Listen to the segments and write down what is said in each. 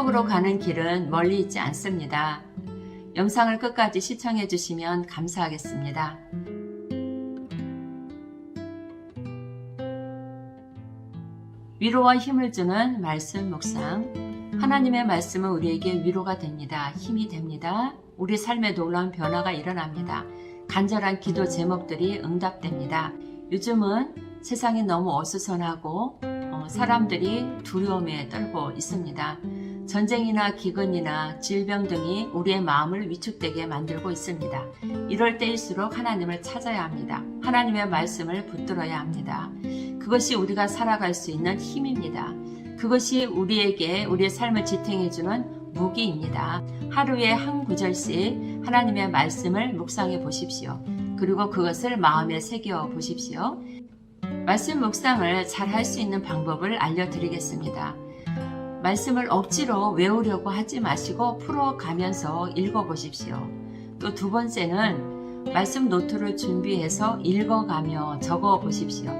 천국으로 가는 길은 멀리 있지 않습니다. 영상을 끝까지 시청해 주시면 감사하겠습니다. 위로와 힘을 주는 말씀 묵상. 하나님의 말씀은 우리에게 위로가 됩니다. 힘이 됩니다. 우리 삶에 놀라운 변화가 일어납니다. 간절한 기도 제목들이 응답됩니다. 요즘은 세상이 너무 어수선하고 어, 사람들이 두려움에 떨고 있습니다. 전쟁이나 기근이나 질병 등이 우리의 마음을 위축되게 만들고 있습니다. 이럴 때일수록 하나님을 찾아야 합니다. 하나님의 말씀을 붙들어야 합니다. 그것이 우리가 살아갈 수 있는 힘입니다. 그것이 우리에게 우리의 삶을 지탱해주는 무기입니다. 하루에 한 구절씩 하나님의 말씀을 묵상해 보십시오. 그리고 그것을 마음에 새겨 보십시오. 말씀 묵상을 잘 할 수 있는 방법을 알려드리겠습니다. 말씀을 억지로 외우려고 하지 마시고 풀어가면서 읽어보십시오. 또 두 번째는 말씀 노트를 준비해서 읽어가며 적어보십시오.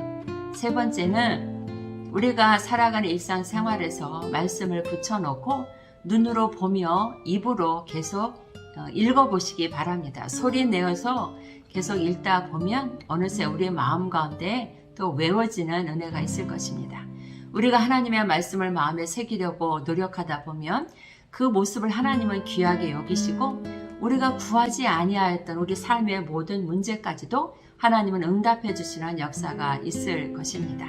세 번째는 우리가 살아가는 일상생활에서 말씀을 붙여놓고 눈으로 보며 입으로 계속 어, 읽어보시기 바랍니다. 소리 내어서 계속 읽다 보면 어느새 우리의 마음 가운데 또 외워지는 은혜가 있을 것입니다. 우리가 하나님의 말씀을 마음에 새기려고 노력하다 보면 그 모습을 하나님은 귀하게 여기시고 우리가 구하지 아니하였던 우리 삶의 모든 문제까지도 하나님은 응답해 주시는 역사가 있을 것입니다.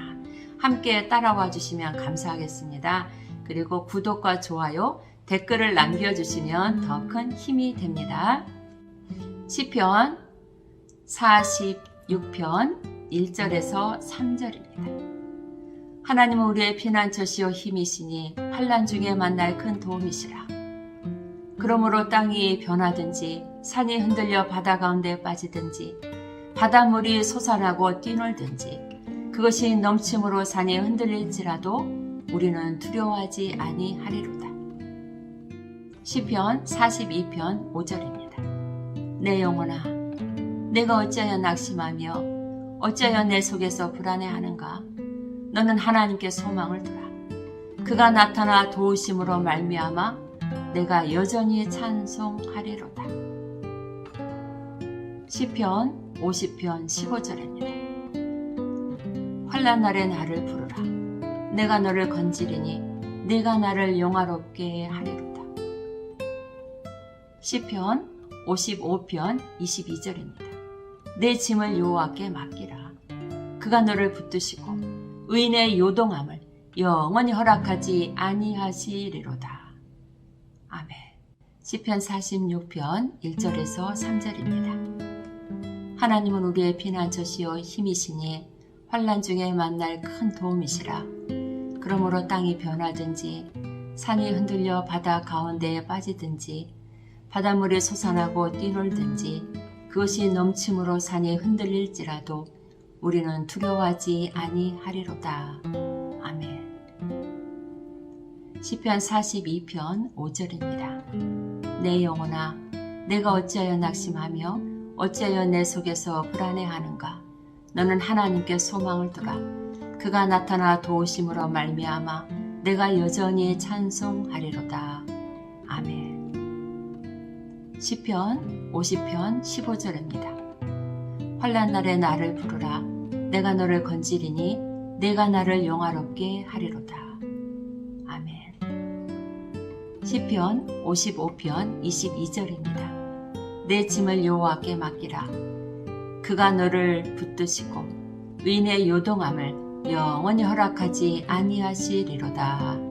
함께 따라와 주시면 감사하겠습니다. 그리고 구독과 좋아요, 댓글을 남겨주시면 더 큰 힘이 됩니다. 시편 46편 1절에서 3절입니다. 하나님은 우리의 피난처시요 힘이시니 환란 중에 만날 큰 도움이시라. 그러므로 땅이 변하든지 산이 흔들려 바다 가운데 빠지든지 바닷물이 솟아나고 뛰놀든지 그것이 넘침으로 산이 흔들릴지라도 우리는 두려워하지 아니하리로다. 시편 42편 5절입니다. 내 영혼아 내가 어찌하여 낙심하며 어찌하여 내 속에서 불안해하는가 너는 하나님께 소망을 두라. 그가 나타나 도우심으로 말미암아 내가 여전히 찬송하리로다. 시편 50편 15절입니다. 환란 날에 나를 부르라. 내가 너를 건지리니 네가 나를 영화롭게 하리로다. 시편 55편 22절입니다. 내 짐을 여호와께 맡기라. 그가 너를 붙드시고 의인의 요동함을 영원히 허락하지 아니하시리로다. 아멘. 시편 46편 1절에서 3절입니다. 하나님은 우리의 피난처시요 힘이시니 환란 중에 만날 큰 도움이시라. 그러므로 땅이 변하든지 산이 흔들려 바다 가운데에 빠지든지 바닷물이 솟아나고 뛰놀든지 그것이 넘침으로 산이 흔들릴지라도 우리는 두려워하지 아니하리로다. 아멘. 시편 42편 5절입니다. 내 영혼아, 내가 어찌하여 낙심하며 어찌하여 내 속에서 불안해하는가? 너는 하나님께 소망을 두라. 그가 나타나 도우심으로 말미암아 내가 여전히 찬송하리로다. 아멘. 시편 50편 15절입니다. 환란 날에 나를 부르라. 내가 너를 건지리니 내가 나를 영화롭게 하리로다. 아멘. 시편 55편 22절입니다. 내 짐을 여호와께 맡기라. 그가 너를 붙드시고 의인의 요동함을 영원히 허락하지 아니하시리로다.